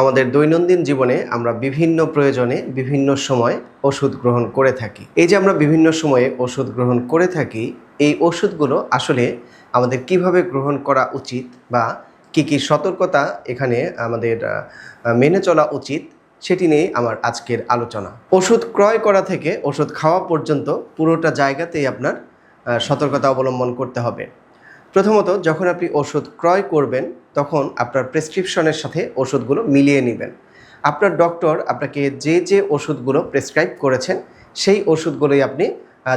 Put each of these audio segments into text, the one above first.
আমাদের দৈনন্দিন জীবনে আমরা বিভিন্ন প্রয়োজনে বিভিন্ন সময় ওষুধ গ্রহণ করে থাকি। এই যে আমরা বিভিন্ন সময়ে ওষুধ গ্রহণ করে থাকি, এই ওষুধগুলো আসলে আমাদের কীভাবে গ্রহণ করা উচিত বা কি কি সতর্কতা এখানে আমাদের মেনে চলা উচিত সেটি নিয়ে আমার আজকের আলোচনা। ওষুধ ক্রয় করা থেকে ওষুধ খাওয়া পর্যন্ত পুরোটা জায়গাতেই আপনার সতর্কতা অবলম্বন করতে হবে। প্রথমত, যখন আপনি ওষুধ ক্রয় করবেন, তখন আপনার প্রেসক্রিপশনের সাথে ওষুধগুলো মিলিয়ে নেবেন। আপনার ডক্টর আপনাকে যে যে ওষুধগুলো প্রেসক্রাইব করেছেন, সেই ওষুধগুলোই আপনি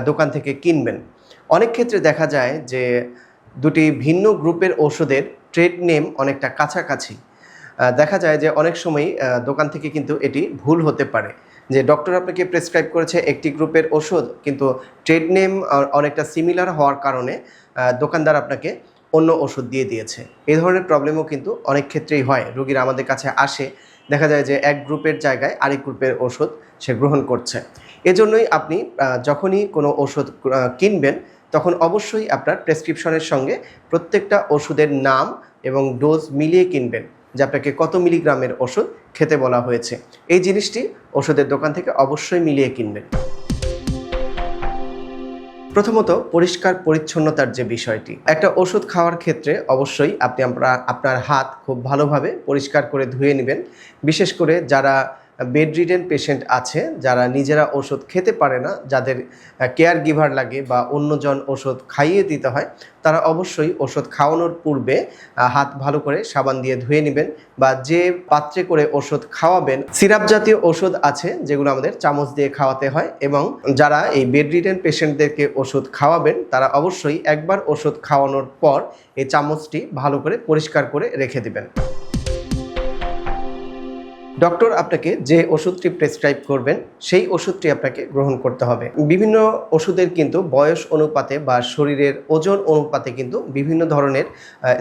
দোকান থেকে কিনবেন। অনেক ক্ষেত্রে দেখা যায় যে, দুটি ভিন্ন গ্রুপের ওষুধের ট্রেড নেম অনেকটা কাছাকাছি। দেখা যায় যে, অনেক সময় দোকান থেকে কিন্তু এটি ভুল হতে পারে। যে ডক্টর আপনাকে প্রেসক্রাইব করেছে একটি গ্রুপের ওষুধ, কিন্তু ট্রেড নেম অনেকটা সিমিলার হওয়ার কারণে দোকানদার আপনাকে অন্য ওষুধ দিয়ে দিয়েছে। এই ধরনের প্রবলেমও কিন্তু অনেক ক্ষেত্রেই হয়। রোগীরা আমাদের কাছে আসে, দেখা যায় যে এক গ্রুপের জায়গায় আরেক গ্রুপের ওষুধ সে গ্রহণ করছে। এজন্যই আপনি যখনই কোনো ওষুধ কিনবেন, তখন অবশ্যই আপনার প্রেসক্রিপশনের সঙ্গে প্রত্যেকটা ওষুধের নাম এবং ডোজ মিলিয়ে কিনবেন। যে আপনাকে কত মিলিগ্রামের ওষুধ খেতে বলা হয়েছে। এই জিনিসটি ওষুধের দোকান থেকে অবশ্যই মিলিয়ে কিনবেন। প্রথমত পরিষ্কার পরিচ্ছন্নতার যে বিষয়টি, একটা ওষুধ খাওয়ার ক্ষেত্রে অবশ্যই আপনি আপনার আপনার হাত খুব ভালোভাবে পরিষ্কার করে ধুয়ে নেবেন। বিশেষ করে যারা বেড রিডেন পেশেন্ট আছে, যারা নিজেরা ওষুধ খেতে পারে না, যাদের কেয়ার গিভার লাগে বা অন্যজন ওষুধ খাইয়ে দিতে হয়, তারা অবশ্যই ওষুধ খাওয়ানোর পূর্বে হাত ভালো করে সাবান দিয়ে ধুয়ে নেবেন বা যে পাত্রে করে ওষুধ খাওয়াবেন, সিরাপ জাতীয় ওষুধ আছে, যেগুলো আমাদের চামচ দিয়ে খাওয়াতে হয় এবং যারা এই বেড রিডেন পেশেন্টদেরকে ওষুধ খাওয়াবেন, তারা অবশ্যই একবার ওষুধ খাওয়ানোর পর এই চামচটি ভালো করে পরিষ্কার করে রেখে দিবেন। ডক্টর আপনাকে যে ওষুধটি প্রেসক্রাইব করবেন, সেই ওষুধটি আপনাকে গ্রহণ করতে হবে। বিভিন্ন ওষুধের কিন্তু বয়স অনুপাতে বা শরীরের ওজন অনুপাতে কিন্তু বিভিন্ন ধরনের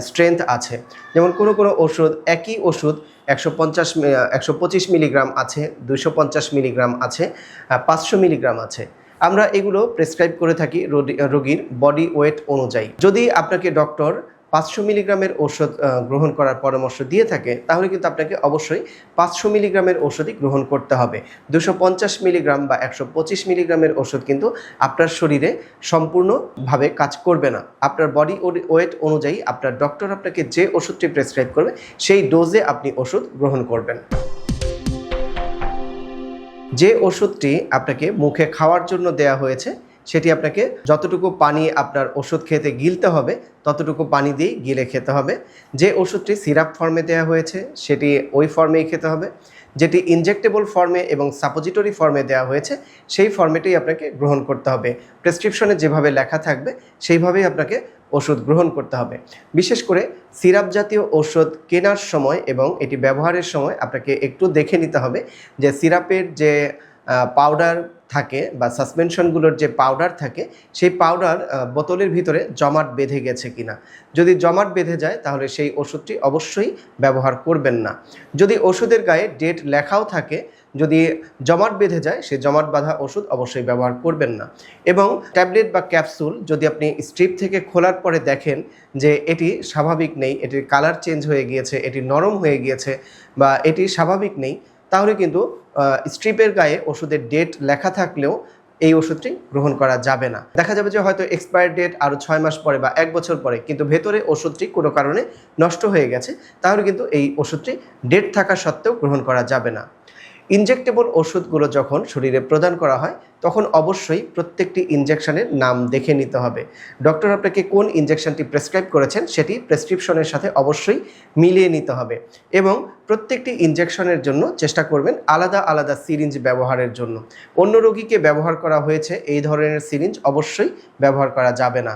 স্ট্রেংথ আছে। যেমন কোনো কোনো ওষুধ, একই ওষুধ একশো পঞ্চাশ, একশো পঁচিশ মিলিগ্রাম আছে দুশো পঞ্চাশ মিলিগ্রাম আছে পাঁচশো মিলিগ্রাম আছে। আমরা এগুলো প্রেসক্রাইব করে থাকি রোগী- রোগীর বডি ওয়েট অনুযায়ী। যদি আপনাকে ডক্টর পাঁচশো মিলিগ্রামের ওষুধ গ্রহণ করার পরামর্শ দিয়ে থাকে, তাহলে কিন্তু আপনাকে অবশ্যই পাঁচশো মিলিগ্রামের ওষুধই গ্রহণ করতে হবে। দুশো পঞ্চাশ মিলিগ্রাম বা একশো পঁচিশ মিলিগ্রামের ওষুধ কিন্তু আপনার শরীরে সম্পূর্ণভাবে কাজ করবে না। আপনার বডি ওয়েট অনুযায়ী আপনার ডক্টর আপনাকে যে ওষুধটি প্রেসক্রাইব করবে, সেই ডোজে আপনি ওষুধ গ্রহণ করবেন। যে ওষুধটি আপনাকে মুখে খাওয়ার জন্য দেয়া হয়েছে সেটি আপনাকে যতটুকু পানি আপনার ওষুধ খেতে গিলতে হবে, ততটুকু পানি দিয়েই গিলে খেতে হবে। যে ওষুধটি সিরাপ ফর্মে দেওয়া হয়েছে, সেটি ওই ফর্মেই খেতে হবে। যেটি ইনজেক্টেবল ফর্মে এবং সাপোজিটরি ফর্মে দেওয়া হয়েছে, সেই ফর্মেটেই আপনাকে গ্রহণ করতে হবে। প্রেসক্রিপশনে যেভাবে লেখা থাকবে, সেইভাবেই আপনাকে ওষুধ গ্রহণ করতে হবে। বিশেষ করে সিরাপ জাতীয় ওষুধ কেনার সময় এবং এটি ব্যবহারের সময় আপনাকে একটু দেখে নিতে হবে যে সিরাপের যে পাউডার থাকে বা সাসপেনশনগুলোর যে পাউডার থাকে, সেই পাউডার বোতলের ভিতরে জমাট বেঁধে গেছে কিনা। যদি জমাট বেঁধে যায়, তাহলে সেই ওষুধটি অবশ্যই ব্যবহার করবেন না। যদি ওষুধের গায়ে ডেট লেখাও থাকে, যদি জমাট বেঁধে যায়, সেই জমাট বাঁধা ওষুধ অবশ্যই ব্যবহার করবেন না। এবং ট্যাবলেট বা ক্যাপসুল যদি আপনি স্ট্রিপ থেকে খোলার পরে দেখেন যে এটি স্বাভাবিক নেই, এটির কালার চেঞ্জ হয়ে গিয়েছে, এটি নরম হয়ে গিয়েছে বা এটি স্বাভাবিক নেই তাহলে কিন্তু স্ট্রিপের গায়ে ওষুধের ডেট লেখা থাকলেও এই ওষুধটি গ্রহণ করা যাবে না। দেখা যাবে যে হয়তো এক্সপায়ার ডেট আরও ছয় মাস পরে বা এক বছর পরে, কিন্তু ভেতরে ওষুধটি কোনো কারণে নষ্ট হয়ে গেছে, তাহলে কিন্তু এই ওষুধটি ডেট থাকা সত্ত্বেও গ্রহণ করা যাবে না। ইনজেক্টেবল ওষুধগুলো যখন শরীরে প্রদান করা হয়, তখন অবশ্যই প্রত্যেকটি ইনজেকশনের নাম দেখে নিতে হবে। ডক্টর আপনাকে কোন ইনজেকশনটি প্রেসক্রাইব করেছেন, সেটি প্রেসক্রিপশনের সাথে অবশ্যই মিলিয়ে নিতে হবে এবং প্রত্যেকটি ইনজেকশনের জন্য চেষ্টা করবেন আলাদা আলাদা সিরিঞ্জ ব্যবহারের জন্য। অন্য রোগীকে ব্যবহার করা হয়েছে, এই ধরনের সিরিঞ্জ অবশ্যই ব্যবহার করা যাবে না।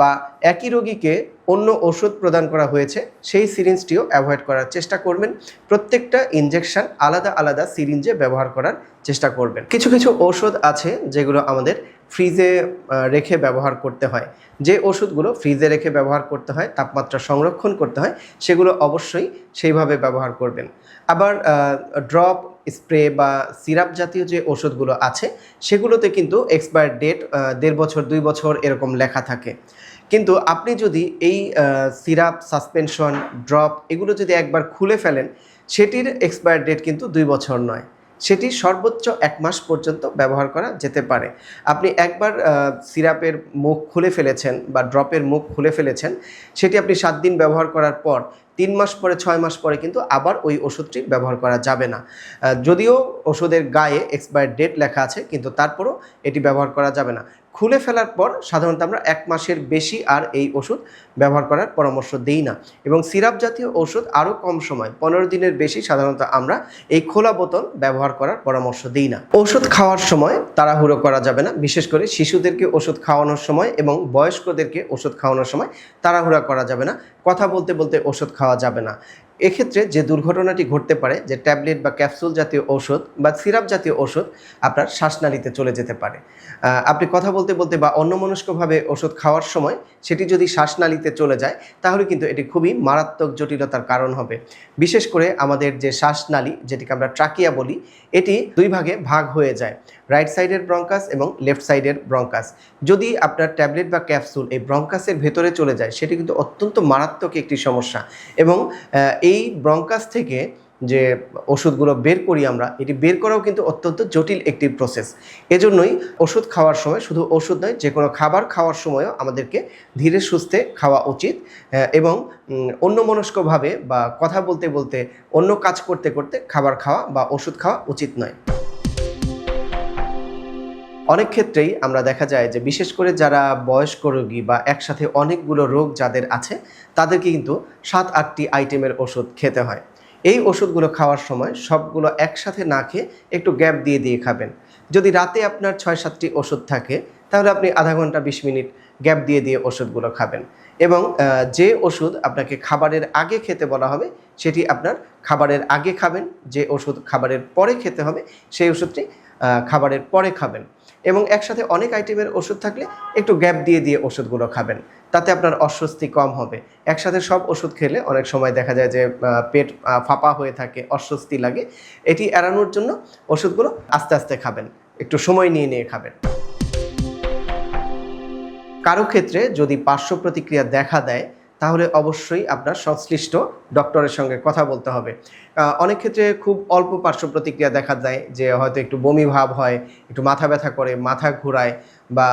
বা একই রোগীকে অন্য ওষুধ প্রদান করা হয়েছে, সেই সিরিঞ্জটিও অ্যাভয়েড করার চেষ্টা করবেন। প্রত্যেকটা ইনজেকশন আলাদা আলাদা সিরিঞ্জে ব্যবহার করার চেষ্টা করবেন। কিছু কিছু ঔষধ আছে যেগুলো আমাদের ফ্রিজে রেখে ব্যবহার করতে হয়। যে ওষুধগুলো ফ্রিজে রেখে ব্যবহার করতে হয়, তাপমাত্রা সংরক্ষণ করতে হয়, সেগুলো অবশ্যই সেইভাবে ব্যবহার করবেন। আবার ড্রপ স্প্রে বা সিরাপ জাতীয় যে ওষুধগুলো আছে, সেগুলোতে কিন্তু এক্সপায়ার ডেট দেড় বছর, দুই বছর এরকম লেখা থাকে। কিন্তু আপনি যদি এই সিরাপ, সাসপেনশন, ড্রপ এগুলো যদি একবার খুলে ফেলেন, সেটির এক্সপায়ার ডেট কিন্তু দুই বছর নয়। সেটি সর্বোচ্চ এক মাস পর্যন্ত ব্যবহার করা যেতে পারে। আপনি একবার সিরাপের মুখ খুলে ফেলেছেন বা ড্রপের মুখ খুলে ফেলেছেন, সেটি আপনি সাত দিন ব্যবহার করার পর, তিন মাস পরে, ছয় মাস পরে কিন্তু আবার ওই ওষুধটি ব্যবহার করা যাবে না। যদিও ওষুধের গায়ে এক্সপায়ার ডেট লেখা আছে, কিন্তু তারপরও এটি ব্যবহার করা যাবে না। খুলে ফেলার পর সাধারণত আমরা এক মাসের বেশি আর এই ওষুধ ব্যবহার করার পরামর্শ দিই না। এবং সিরাপ জাতীয় ওষুধ আরও কম সময়, পনেরো দিনের বেশি সাধারণত আমরা এই খোলা বোতল ব্যবহার করার পরামর্শ দিই না। ওষুধ খাওয়ার সময় তাড়াহুড়ো করা যাবে না, বিশেষ করে শিশুদেরকে ওষুধ খাওয়ানোর সময় এবং বয়স্কদেরকে ওষুধ খাওয়ানোর সময় তাড়াহুড়া করা যাবে না। কথা বলতে বলতে ওষুধ খাওয়া যাবে না। এক্ষেত্রে যে দুর্ঘটনাটি ঘটতে পারে, যে ট্যাবলেট বা ক্যাপসুল জাতীয় ওষুধ বা সিরাপ জাতীয় ওষুধ আপনার শ্বাসনালীতে চলে যেতে পারে। আপনি কথা বলতে বলতে বা অন্যমনস্কভাবে ওষুধ খাওয়ার সময় সেটি যদি শ্বাসনালীতে চলে যায়, তাহলে কিন্তু এটি খুবই মারাত্মক জটিলতার কারণ হবে। বিশেষ করে আমাদের যে শ্বাসনালী, যেটিকে আমরা ট্রাকিয়া বলি, এটি দুই ভাগে ভাগ হয়ে যায়, রাইট সাইডের ব্রঙ্কাস এবং লেফট সাইডের ব্রঙ্কাস। যদি আপনার ট্যাবলেট বা ক্যাপসুল এই ব্রঙ্কাসের ভেতরে চলে যায়, সেটি কিন্তু অত্যন্ত মারাত্মক একটি সমস্যা এবং এই ব্রঙ্কাস থেকে যে ওষুধগুলো বের করি আমরা, এটি বের করাও কিন্তু অত্যন্ত জটিল একটি প্রসেস এজন্যই ওষুধ খাওয়ার সময়, শুধু ওষুধ নয়, যে কোনো খাবার খাওয়ার সময়ও আমাদেরকে ধীরে সুস্থে খাওয়া উচিত এবং অন্য মনস্কভাবে বা কথা বলতে বলতে অন্য কাজ করতে করতে খাবার খাওয়া বা ওষুধ খাওয়া উচিত নয়। অনেক ক্ষেত্রেই আমরা দেখা যায় যে বিশেষ করে যারা বয়স্ক রোগী বা একসাথে অনেকগুলো রোগ যাদের আছে, তাদেরকে কিন্তু সাত, আটটি আইটেমের ওষুধ খেতে হয়। এই ওষুধগুলো খাওয়ার সময় সবগুলো একসাথে না খেয়ে একটু গ্যাপ দিয়ে দিয়ে খাবেন। যদি রাতে আপনার ছয়, সাতটি ওষুধ থাকে, তাহলে আপনি আধা ঘণ্টা, বিশ মিনিট গ্যাপ দিয়ে দিয়ে ওষুধগুলো খাবেন। এবং যে ওষুধ আপনাকে খাবারের আগে খেতে বলা হবে, সেটি আপনার খাবারের আগে খাবেন, যে ওষুধ খাবারের পরে খেতে হবে, সেই ওষুধটি খাবারের পরে খাবেন। এবং একসাথে অনেক আইটেমের ওষুধ থাকলে একটু গ্যাপ দিয়ে দিয়ে ওষুধগুলো খাবেন। তাতে আপনার অস্বস্তি কম হবে। একসাথে সব ওষুধ খেলে অনেক সময় দেখা যায় যে পেট ফাঁপা হয়ে থাকে, অস্বস্তি লাগে। এটি এড়ানোর জন্য ওষুধগুলো আস্তে আস্তে খাবেন। একটু সময় নিয়ে নিয়ে খাবেন। কারও ক্ষেত্রে যদি পার্শ্ব প্রতিক্রিয়া দেখা দেয় তাহলে অবশ্যই আপনার সংশ্লিষ্ট ডক্টরের সঙ্গে কথা বলতে হবে। অনেক ক্ষেত্রে খুব অল্প পার্শ্ব প্রতিক্রিয়া দেখা যায় যে হয়তো একটু বমি ভাব হয়, একটু মাথা ব্যথা করে, মাথা ঘোরায় বা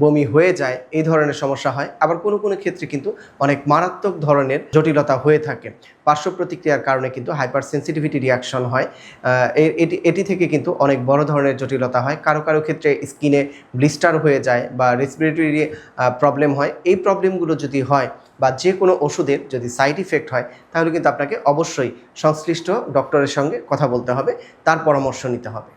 বমি হয়ে যায়, এই ধরনের সমস্যা হয়। আবার কোনো কোনো ক্ষেত্রে কিন্তু অনেক মারাত্মক ধরনের জটিলতা হয়ে থাকে। পার্শ্ব প্রতিক্রিয়ার কারণে কিন্তু হাইপার সেন্সিটিভিটি রিয়াকশন হয়। এটি এটি থেকে কিন্তু অনেক বড় ধরনের জটিলতা হয়। কারও কারও ক্ষেত্রে স্কিনে ব্লিস্টার হয়ে যায় বা রেসপিরেটরি প্রবলেম হয়। এই প্রবলেমগুলো যদি হয় বা যে কোনো ওষুধের যদি সাইড ইফেক্ট হয়, তাহলে কিন্তু আপনাকে অবশ্যই সংশ্লিষ্ট ডক্টরের সঙ্গে কথা বলতে হবে। তার পরামর্শ নিতে হবে।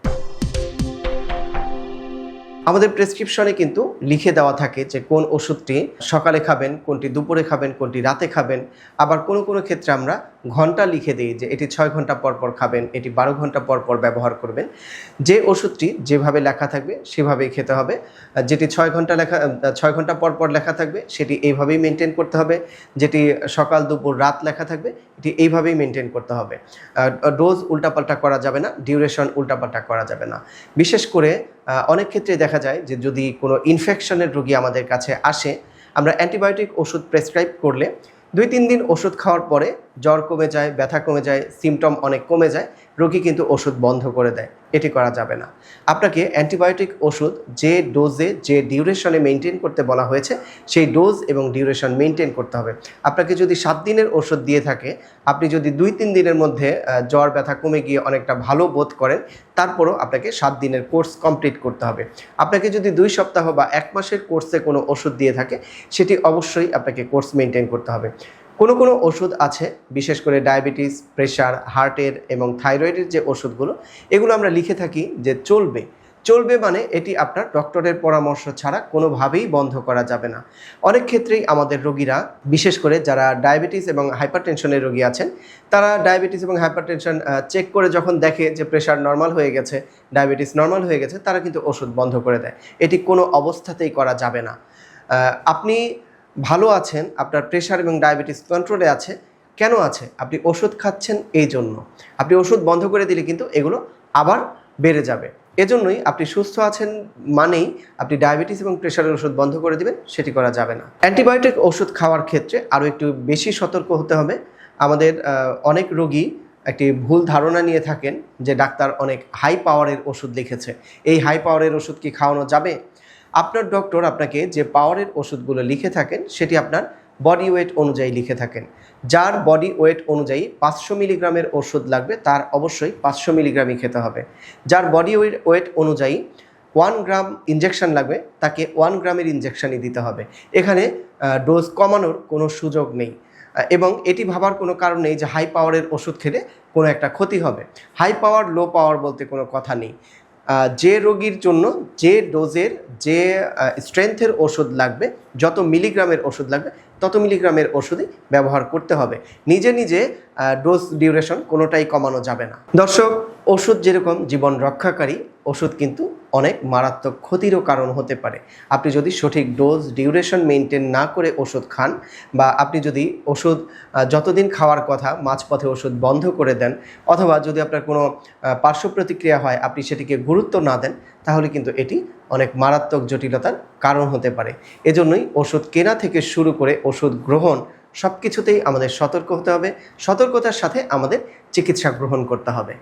আমাদের প্রেসক্রিপশনে কিন্তু লিখে দেওয়া থাকে যে কোন ওষুধটি সকালে খাবেন, কোনটি দুপুরে খাবেন, কোনটি রাতে খাবেন। আবার কোনো কোনো ক্ষেত্রে আমরা ঘণ্টা লিখে দিই যে এটি ছয় ঘণ্টা পর পর খাবেন, এটি বারো ঘণ্টা পর পর ব্যবহার করবেন। যে ওষুধটি যেভাবে লেখা থাকবে সেভাবেই খেতে হবে। যেটি ছয় ঘণ্টা লেখা, ছয় ঘণ্টা পর পর লেখা থাকবে সেটি এইভাবেই মেনটেন করতে হবে। যেটি সকাল, দুপুর, রাত লেখা থাকবে এটি এইভাবেই মেনটেন করতে হবে। ডোজ উল্টাপাল্টা করা যাবে না ডিউরেশন উল্টাপাল্টা করা যাবে না। বিশেষ করে অনেক ক্ষেত্রে দেখা যায় যে যদি কোনো ইনফেকশনের রোগী আমাদের কাছে আসে, আমরা অ্যান্টিবায়োটিক ওষুধ প্রেসক্রাইব করলে দুই তিন দিন ওষুধ খাওয়ার পরে জ্বর কমে যায়, ব্যথা কমে যায় সিমটম অনেক কমে যায় রোগী কিন্তু ওষুধ বন্ধ করে দেয়। এটি করা যাবে না। আপনাকে অ্যান্টিবায়োটিক ওষুধ যে ডোজে, যে ডিউরেশনে মেনটেন করতে বলা হয়েছে, সেই ডোজ এবং ডিউরেশন মেনটেন করতে হবে। আপনাকে যদি সাত দিনের ওষুধ দিয়ে থাকে, আপনি যদি দুই তিন দিনের মধ্যে জ্বর ব্যথা কমে গিয়ে অনেকটা ভালো বোধ করেন, তারপরও আপনাকে সাত দিনের কোর্স কমপ্লিট করতে হবে। আপনাকে যদি দুই সপ্তাহ বা এক মাসের কোর্সে কোনো ওষুধ দিয়ে থাকে, সেটি অবশ্যই আপনাকে কোর্স মেনটেন করতে হবে। কোনো কোনো ওষুধ আছে, বিশেষ করে ডায়াবেটিস, প্রেশার, হার্টের এবং থাইরয়েডের যে ওষুধগুলো, এগুলো আমরা লিখে থাকি যে চলবে। চলবে মানে এটি আপনার ডক্টরের পরামর্শ ছাড়া কোনোভাবেই বন্ধ করা যাবে না। অনেক ক্ষেত্রেই আমাদের রোগীরা, বিশেষ করে যারা ডায়াবেটিস এবং হাইপারটেনশনের রোগী আছেন, তারা ডায়াবেটিস এবং হাইপারটেনশন চেক করে যখন দেখে যে প্রেশার নর্মাল হয়ে গেছে, ডায়াবেটিস নর্মাল হয়ে গেছে, তারা কিন্তু ওষুধ বন্ধ করে দেয়। এটি কোনো অবস্থাতেই করা যাবে না। আপনি ভালো আছেন, আপনার প্রেশার এবং ডায়াবেটিস কন্ট্রোলে আছে, কেন আছে? আপনি ওষুধ খাচ্ছেন এই জন্য। আপনি ওষুধ বন্ধ করে দিলে কিন্তু এগুলো আবার বেড়ে যাবে। এজন্যই আপনি সুস্থ আছেন মানেই আপনি ডায়াবেটিস এবং প্রেশারের ওষুধ বন্ধ করে দিবেন, সেটি করা যাবে না। অ্যান্টিবায়োটিক ওষুধ খাওয়ার ক্ষেত্রে আরও একটু বেশি সতর্ক হতে হবে। আমাদের অনেক রোগী একটি ভুল ধারণা নিয়ে থাকেন যে ডাক্তার অনেক হাই পাওয়ারের ওষুধ লিখেছে। এই হাই পাওয়ারের ওষুধ কি খাওয়ানো যাবে? আপনার ডক্টর আপনাকে যে পাওয়ারের ওষুধগুলো লিখে থাকেন, সেটি আপনার বডি ওয়েট অনুযায়ী লিখে থাকেন। যার বডি ওয়েট অনুযায়ী পাঁচশো মিলিগ্রামের ওষুধ লাগবে, তার অবশ্যই পাঁচশো মিলিগ্রামই খেতে হবে। যার বডি ওয়েট অনুযায়ী ওয়ান গ্রাম ইঞ্জেকশন লাগবে, তাকে ওয়ান গ্রামের ইঞ্জেকশনই দিতে হবে। এখানে ডোজ কমানোর কোনো সুযোগ নেই। এবং এটি ভাবার কোনো কারণ নেই যে হাই পাওয়ারের ওষুধ খেলে কোনো একটা ক্ষতি হবে। হাই পাওয়ার লো পাওয়ার বলতে কোনো কথা নেই। যে রোগীর জন্য যে ডোজের, যে স্ট্রেংথের ওষুধ লাগবে, যত মিলিগ্রামের ওষুধ লাগবে, তত মিলিগ্রামের ওষুধই ব্যবহার করতে হবে। নিজে নিজে ডোজ ডিউরেশন কোনোটাই কমানো যাবে না। দর্শক, ওষুধ যেরকম জীবন রক্ষাকারী, ওষুধ কিন্তু অনেক মারাত্মক ক্ষতিরও কারণ হতে পারে। আপনি যদি সঠিক ডোজ, ডিউরেশন মেনটেন না করে ওষুধ খান বা আপনি যদি ওষুধ যতদিন খাওয়ার কথা মাঝপথে ওষুধ বন্ধ করে দেন অথবা যদি আপনার কোনো পার্শ্ব প্রতিক্রিয়া হয় আপনি সেটিকে গুরুত্ব না দেন, তাহলে কিন্তু এটি অনেক মারাত্মক জটিলতার কারণ হতে পারে। এজন্যই ওষুধ কেনা থেকে শুরু করে ওষুধ গ্রহণ সব কিছুতেই আমাদের সতর্ক হতে হবে। সতর্কতার সাথে আমাদের চিকিৎসা গ্রহণ করতে হবে।